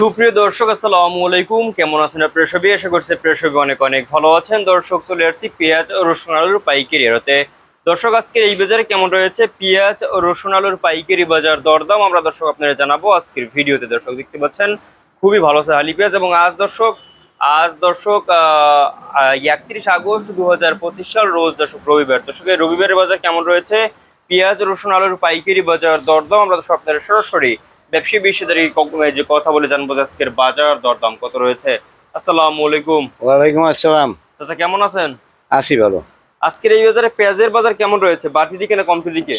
সুপ্রিয় দর্শক, আসসালামু আলাইকুম। কেমন আছেন আপনারা সবই? আশা করছি আপনারা সবই অনেক অনেক ভালো আছেন। দর্শক, চলে আসছি পেঁয়াজ, রসুন, আলুর পাইকারি আড়তে দর্শক, আজকের এই বাজারে কেমন রয়েছে? পেঁয়াজ ও রসুন, আলুর পাইকারি বাজার দরদাম আমরা দর্শক আপনারা জানাব আজকের ভিডিওতে। দর্শক, দেখতে পাচ্ছেন, খুবই ভালো আছে হালি পেঁয়াজ এবং আজ দর্শক আজ দর্শক একত্রিশ আগস্ট দু হাজার পঁচিশ সাল, রোজ দর্শক রবিবার। দর্শক, এই রবিবারের বাজার কেমন রয়েছে? পেঁয়াজ, রসুন, আলুর পাইকারি বাজার দরদাম আমরা দর্শক আপনারা সরাসরি ব্যবসায়ী বিষয়দারি যে কথা বলে জানব আজকের বাজার দরদাম কত রয়েছে। আসসালামু আলাইকুম। ওয়ালাইকুম আসসালাম। চাচা কেমন আছেন? আসি ভালো। আজকের এই বাজারে পেঁয়াজের বাজার কেমন রয়েছে? বাড়তি দিকে না কমতি দিকে?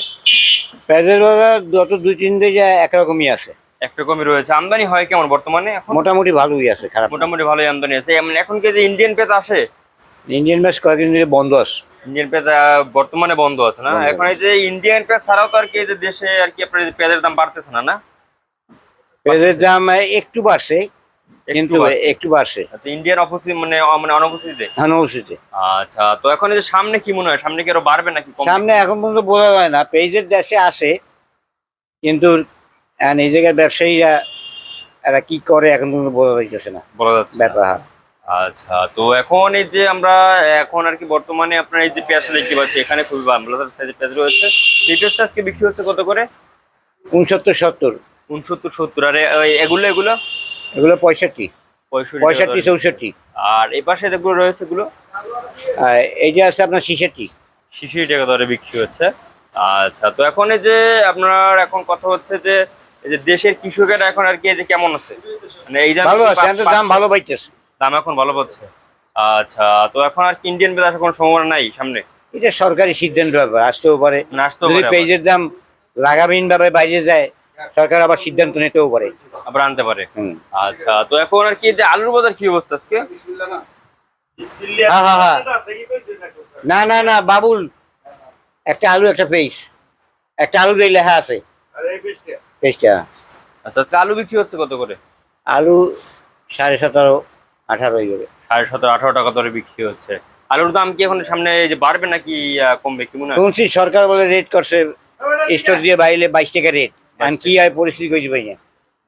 পেঁয়াজের বাজার যত দুই তিন দিকে একরকমই আছে। একরকমই রয়েছে। আমদানি হয় কেমন বর্তমানে মোটামুটি ভালোই আছে খারাপ মোটামুটি ভালোই আমদানি আছে। এমন এখন কি যে ইন্ডিয়ান পেঁয়াজ আসে? ইন্ডিয়ান ম্যাচ কয়েকদিন ধরে বন্ধ আছে। ইন্ডিয়ান পেঁয়াজ বর্তমানে বন্ধ আছে না? এখন এই যে ইন্ডিয়ান পেঁয়াজ ছাড়াও তো আর কি যে দেশে আর কি আপনার পেঁয়াজের দাম বাড়তেছে না না? পেঁয়াজের দাম একটু বাড়ছে কিন্তু। একটু বাড়ছে। আচ্ছা অপোজিট মানে মানে অনুপস্থিতিতে? আচ্ছা তো এখন এই যে সামনে কি মনে হয়? সামনে কি আরও বাড়বে নাকি সামনে এখন পর্যন্ত বোঝা যায় না। পেঁয়াজের দেশে আসে কিন্তু এই জায়গার ব্যবসায়ীরা এরা কি করে এখন পর্যন্ত বোঝা যাইতেছে না। বলা যাচ্ছে ব্যাপার আচ্ছা তো এখন এই যে আমরা এখন আর কি বর্তমানে আপনার এই যে পেঁয়াজটা দেখতে পাচ্ছি এখানে খুবই ভালো সাইজের পেঁয়াজ রয়েছে। এই পেঁয়াজটা আজকে বিক্রি হচ্ছে কত করে? উনসত্তর সত্তর। উনসত্তর সত্তর আর এগুলো এগুলো? এগুলো পঁয়ষট্টি। পঁয়ষট্টি। চৌষট্টি। আর এই পাশে যেগুলো রয়েছে এগুলো? এই যে আছে আপনার ছিষট্টি। শিশির টাকা দরে বিক্রি হচ্ছে। আচ্ছা তো এখন এই যে আপনার এখন কথা হচ্ছে যে এই যে দেশের কৃষকেরা এখন আর কি এই যে কেমন আছে? মানে এই দাম ভালো আছে দাম ভালো পাইতেছে। দাম এখন ভালো পাচ্ছে। আচ্ছা তো এখন আর ইন্ডিয়ান পেঁয়াজ আসার কোনো সম্ভাবনা নাই সামনে? এটা সরকারি সিদ্ধান্ত ব্যাপার আসতেও পারে। আসতেও পারে পেঁয়াজের দাম লাগামহীন ভাবে বাইরে যায় সরকার আবার সিদ্ধান্ত নিতেও পারে। আবার আনতে পারে। হুম। আচ্ছা তো এখন আর কি যে আলুর বাজার কি অবস্থা আজকে? হ্যাঁ, হ্যাঁ, হ্যাঁ। না না না বাবুল একটা আলু একটা পেস একটা আলু দিয়ে লেখা আছে। পেঁয়াজটা। আচ্ছা আজকে আলু বিক্রি হচ্ছে কত করে? আলু সাড়ে সতেরো আঠারো হয়ে যাবে সাড়ে সতেরো আঠারো টাকা দরে বিক্রি হচ্ছে। আলুর দাম কি এখন সামনে এই যে বাড়বে নাকি কমবে কি মনে হয়? শুনছি সরকার বলে রেট করছে স্টোর দিয়ে বাইরে বাইশ টাকা রেট। আর কি হয় পরিস্থিতি কইছি পাই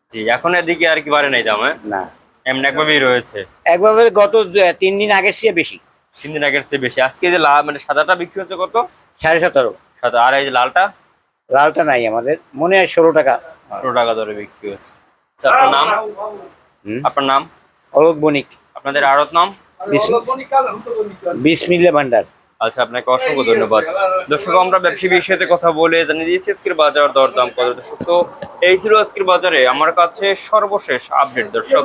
জি এখন এদিকে আর কি বাড়ে নাই দাম হ্যাঁ? না। এমন একভাবেই রয়েছে। একবার বলে গত তিন দিন আগের চেয়ে বেশি। তিন দিন আগের চেয়ে বেশি। আজকে যে লাল মানে সাদাটা বিক্রি হচ্ছে কত? সাড়ে সতেরো। সাদা আর এই যে লালটা? লালটা নাই আমাদের। মনে হয় ষোলো টাকা। ষোলো টাকা দরে বিক্রি হচ্ছে। আচ্ছা আপনার নাম। আপনার নাম? অলোক বণিক। আপনাদের আড়ত নাম? বিশ মিলে ভান্ডার। আচ্ছা আপনাকে অসংখ্য ধন্যবাদ। দর্শক, আমরা ব্যবসায়ী বিষয়তে কথা বলে জানিয়ে দিয়েছি, আজকের বাজার দরদাম কত? দর্শক, তো এই ছিল আজকের বাজারে। আমার কাছে সর্বশেষ আপডেট দর্শক।